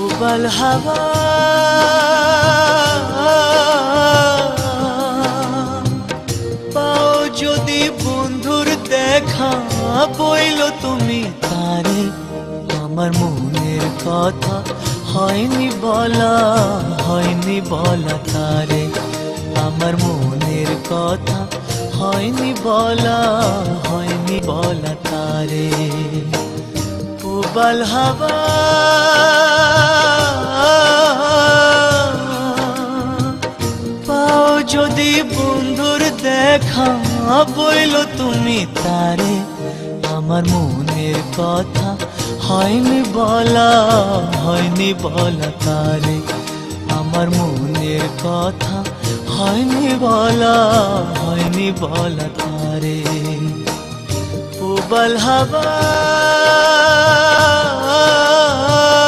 উবাল হাওয়া। পাও যদি বন্ধুর দেখা বইল তুমি তারে, আমার মনের কথা হয়নি বলা হয়নি বলা তারে, আমার মনের কথা হয়নি বলা হয়নি বলা তারে। উবাল হাওয়া। যদি বন্ধুর দেখা বইল তুমি তারে, আমার মনের কথা হয়নি বলা হয়নি বলা তারে, আমার মনের কথা হয়নি বলা হয়নি বলা তারে। উবাল হাওয়া